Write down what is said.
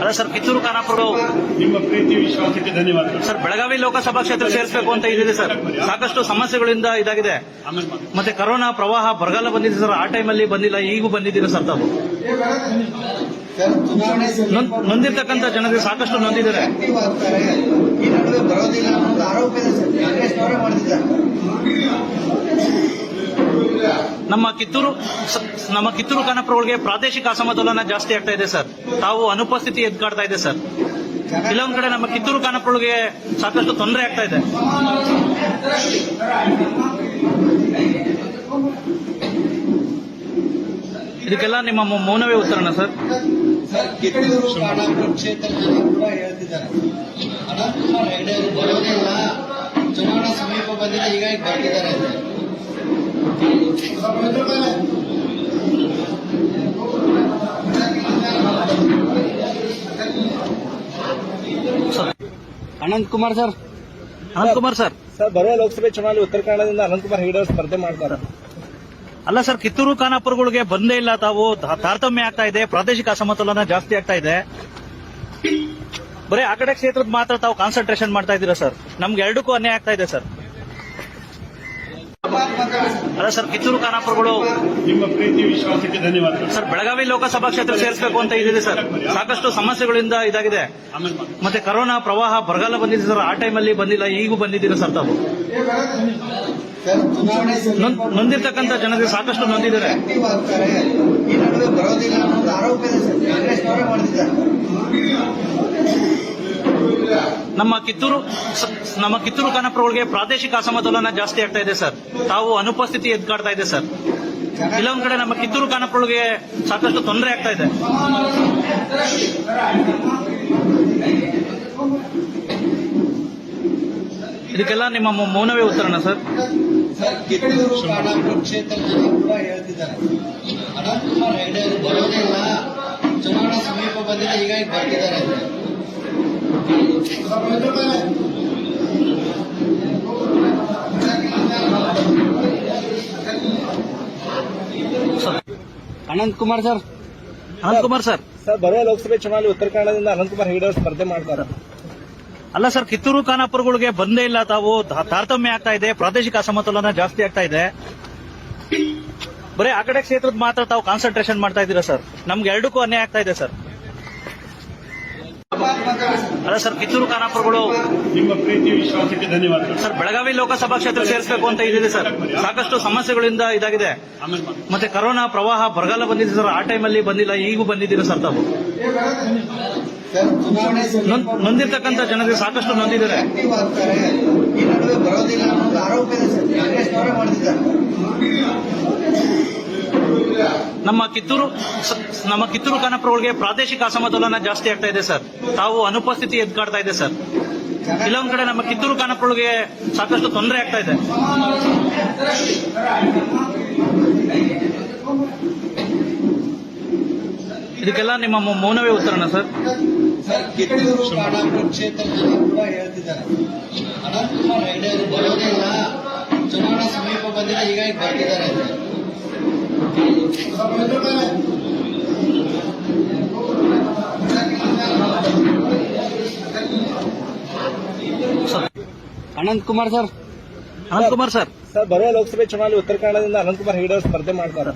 ಅಲ್ಲ ಸರ್ ಕಿತ್ತೂರು ಖಾನಾಪುರ ನಿಮ್ಮ ಪ್ರೀತಿ ವಿಶ್ವಾಸಕ್ಕೆ ಧನ್ಯವಾದಗಳು ಸರ್ ಬೆಳಗಾವಿ ಲೋಕಸಭಾ ಕ್ಷೇತ್ರ ಸೇರಿಸಬೇಕು ಅಂತ ಇದಿದೆ ಸರ್. ಸಾಕಷ್ಟು ಸಮಸ್ಯೆಗಳಿಂದ ಇದಾಗಿದೆ. ಮತ್ತೆ ಕರೋನಾ ಪ್ರವಾಹ ಬರಗಾಲ ಬಂದಿದೆ ಸರ್. ಆ ಟೈಮಲ್ಲಿ ಬಂದಿಲ್ಲ ಈಗೂ ಬಂದಿದ್ದೀರಾ ಸರ್ ತಾವು? ನೊಂದಿರ್ತಕ್ಕಂಥ ಜನತೆ ಸಾಕಷ್ಟು ನೊಂದಿದ್ದಾರೆ. ನಮ್ಮ ಕಿತ್ತೂರು ನಮ್ಮ ಕಿತ್ತೂರು ಖಾನಾಪುರಗಳಿಗೆ ಪ್ರಾದೇಶಿಕ ಅಸಮತೋಲನ ಜಾಸ್ತಿ ಆಗ್ತಾ ಇದೆ, ಸರ್. ತಾವು ಅನುಪಸ್ಥಿತಿ ಎದ್ಕಾಡ್ತಾ ಇದೆ, ಸರ್. ಕೆಲವೊಂದ್ ಕಡೆ ನಮ್ಮ ಕಿತ್ತೂರು ಕಾನಪುರಗಳಿಗೆ ಸಾಕಷ್ಟು ತೊಂದರೆ ಆಗ್ತಾ ಇದೆ. ಇದಕ್ಕೆಲ್ಲ ನಿಮ್ಮ ಮೌನವೇ ಉತ್ತರಣ ಸರ್? ಕಿತ್ತೂರು ಕಾನಪುರ ಕ್ಷೇತ್ರದಲ್ಲಿ ಕೂಡ ಹೇಳ್ತಿದ್ದಾರೆ. ಅನಂತಕುಮಾರ್ ಹೆಗಡೆ ಅವರು ಬರೋದಿಲ್ಲ ಚುನಾವಣಾ ಸಮೀಪ ಬಂದಿದೆ ಈಗ ಬರ್ತಿದ್ದಾರೆ. Anant Kumar sir. Anant Kumar sir. Sir ಬರುವ ಲೋಕಸಭೆ ಚುನಾವಣೆ ಉತ್ತರ ಕನ್ನಡದಿಂದ ಅನಂತಕುಮಾರ್ ಹೆಗಡೆ ಅವರು ಸ್ಪರ್ಧೆ ಮಾಡ್ತಾರೆ. ಅಲ್ಲ ಸರ್ ಕಿತ್ತೂರು ಖಾನಾಪುರಗಳಿಗೆ ಬಂದೇ ಇಲ್ಲ ತಾವು. ತಾ- ತಾರತಮ್ಯ ಆಗ್ತಾ ಇದೆ ಪ್ರಾದೇಶಿಕ ಅಸಮತೋಲನ ಜಾಸ್ತಿ ಆಗ್ತಾ ಇದೆ. ಬರೀ ಆ ಕಡೆ ಕ್ಷೇತ್ರದ ಮಾತ್ರ ತಾವು ಕಾನ್ಸಂಟ್ರೇಷನ್ ಮಾಡ್ತಾ ಇದ್ದೀರಾ ಸರ್? ನಮ್ಗೆ ಎರಡಕ್ಕೂ ಅನ್ಯಾಯ ಆಗ್ತಾ ಇದೆ ಸರ್. ಅಲ್ಲ ಸರ್ ಕಿತ್ತೂರು ಖಾನಾಪುರಗಳು ನಿಮ್ಮ ಪ್ರೀತಿ ವಿಶ್ವಾಸಕ್ಕೆ ಧನ್ಯವಾದ. ಸರ್ ಬೆಳಗಾವಿ ಲೋಕಸಭಾ ಕ್ಷೇತ್ರ ಸೇರಿಸಬೇಕು ಅಂತ ಇದ್ದೀರಿ ಸರ್. ಸಾಕಷ್ಟು ಸಮಸ್ಯೆಗಳಿಂದ ಇದಾಗಿದೆ. ಮತ್ತೆ ಕರೋನಾ ಪ್ರವಾಹ ಬರಗಾಲ ಬಂದಿದೆ ಸರ್. ಆ ಟೈಮಲ್ಲಿ ಬಂದಿಲ್ಲ ಈಗೂ ಬಂದಿದ್ದೀರಾ ಸರ್ ತಾವು? ಸರ್ ಜನರಿಗೆ ನೊಂದ್- ನೊಂದಿರ್ತಕ್ಕಂಥ ಜನತೆ ಸಾಕಷ್ಟು ನೊಂದಿದ್ದಾರೆ ಈ ನಡುವೆ ಬರೋದಿಲ್ಲ ಅನ್ನೋದು ಸರ್. ನಮ್ಮ ಕಿತ್ತೂರು ನಮ್ಮ ಕಿತ್ತೂರು ಖಾನಾಪುರಗಳಿಗೆ ಪ್ರಾದೇಶಿಕ ಅಸಮತೋಲನ ಜಾಸ್ತಿ ಆಗ್ತಾ ಇದೆ, ಸರ್. ತಾವು ಅನುಪಸ್ಥಿತಿ ಎದ್ಕಾಡ್ತಾ ಇದೆ, ಸರ್. ಕೆಲವೊಂದು ಕಡೆ ನಮ್ಮ ಕಿತ್ತೂರು ಖಾನಾಪುರಗಳಿಗೆ ಸಾಕಷ್ಟು ತೊಂದರೆ ಆಗ್ತಾ ಇದೆ. ಇದಕ್ಕೆಲ್ಲ ನಿಮ್ಮ ಮೌನವೇ ಉತ್ತರಣ ಸರ್? ಕಿತ್ತೂರು ಖಾನಾಪುರ ಕೂಡ ಹೇಳ್ತಿದ್ದಾರೆ. ಚುನಾವಣಾ ಸಮೀಪ ಬಂದಿದೆ, ಹೀಗಾಗಿ ಬರ್ತಿದ್ದಾರೆ Anant Kumar sir. Anantkumar sir. Sir ಬರುವ ಲೋಕಸಭೆ ಚುನಾವಣೆ ಉತ್ತರ ಕನ್ನಡದಿಂದ ಅನಂತಕುಮಾರ್ ಹೆಗಡೆ ಅವರು ಸ್ಪರ್ಧೆ ಮಾಡ್ತಾರೆ. ಅಲ್ಲ ಸರ್ ಕಿತ್ತೂರು ಖಾನಾಪುರಗಳಿಗೆ ಬಂದೇ ಇಲ್ಲ ತಾವು ತಾ- ತಾರತಮ್ಯ ಆಗ್ತಾ ಇದೆ ಪ್ರಾದೇಶಿಕ ಅಸಮತೋಲನ ಜಾಸ್ತಿ ಆಗ್ತಾ ಇದೆ. ಬರೀ ಆ ಕಡೆ ಕ್ಷೇತ್ರದ ಮಾತ್ರ ತಾವು ಕಾನ್ಸಂಟ್ರೇಷನ್ ಮಾಡ್ತಾ ಇದ್ದೀರಾ ಸರ್? ನಮ್ಗೆ ಎರಡಕ್ಕೂ ಅನ್ಯಾಯ ಆಗ್ತಾ ಇದೆ ಸರ್. ಅಲ್ಲ ಸರ್ ಕಿತ್ತೂರು ಖಾನಾಪುರಗಳು ನಿಮ್ಮ ಪ್ರೀತಿ ವಿಶ್ವಾಸಕ್ಕೆ ಧನ್ಯವಾದ ಸರ್ ಬೆಳಗಾವಿ ಲೋಕಸಭಾ ಕ್ಷೇತ್ರ ಸೇರಿಸಬೇಕು ಅಂತ ಇದಿದೆ ಸರ್. ಸಾಕಷ್ಟು ಸಮಸ್ಯೆಗಳಿಂದ ಇದಾಗಿದೆ. ಮತ್ತೆ ಕರೋನಾ ಪ್ರವಾಹ ಬರಗಾಲ ಬಂದಿದೆ ಸರ್. ಆ ಟೈಮಲ್ಲಿ ಬಂದಿಲ್ಲ ಈಗೂ ಬಂದಿದ್ದೀರಾ ಸರ್ ತಾವು? ಜನರಿಗೆ ನೊಂದಿರ್ತಕ್ಕಂಥ ಜನತೆ ಸಾಕಷ್ಟು ನೊಂದಿದ್ದಾರೆ. ಬರೋದಿಲ್ಲ ಆರೋಪ ಇದೆ ಸರ್ ಕಾಂಗ್ರೆಸ್ನವರೇ ಮಾಡ್ತಿದ್ದಾರೆ ನಮ್ಮ ಕಿತ್ತೂರು ನಮ್ಮ ಕಿತ್ತೂರು ಖಾನಾಪುರಗಳಿಗೆ ಪ್ರಾದೇಶಿಕ ಅಸಮತೋಲನ ಜಾಸ್ತಿ ಆಗ್ತಾ ಇದೆ, ಸರ್. ತಾವು ಅನುಪಸ್ಥಿತಿ ಎದ್ಕಾಡ್ತಾ ಇದೆ, ಸರ್. ಕೆಲವೊಂದು ಕಡೆ ನಮ್ಮ ಕಿತ್ತೂರು ಖಾನಾಪುರಗಳಿಗೆ ಸಾಕಷ್ಟು ತೊಂದರೆ ಆಗ್ತಾ ಇದೆ. ಇದಕ್ಕೆಲ್ಲ ನಿಮ್ಮ ಮೌನವೇ ಉತ್ತರನ, ಸರ್? ಕಿತ್ತೂರು ಖಾನಾಪುರ ಕೂಡ ಹೇಳ್ತಿದ್ದಾರೆ ಚುನಾವಣಾ ಸಮೀಪ ಬಂದಿದೆ ಹೀಗಾಗಿ ಬರ್ತಿದ್ದಾರೆ. Anant Kumar sir. Anant Kumar sir. Sir ಬರುವ ಲೋಕಸಭೆ ಚುನಾವಣೆ ಉತ್ತರ ಕನ್ನಡದಿಂದ ಅನಂತಕುಮಾರ್ ಹೆಗಡೆ ಅವರು ಸ್ಪರ್ಧೆ ಮಾಡ್ತಾರೆ.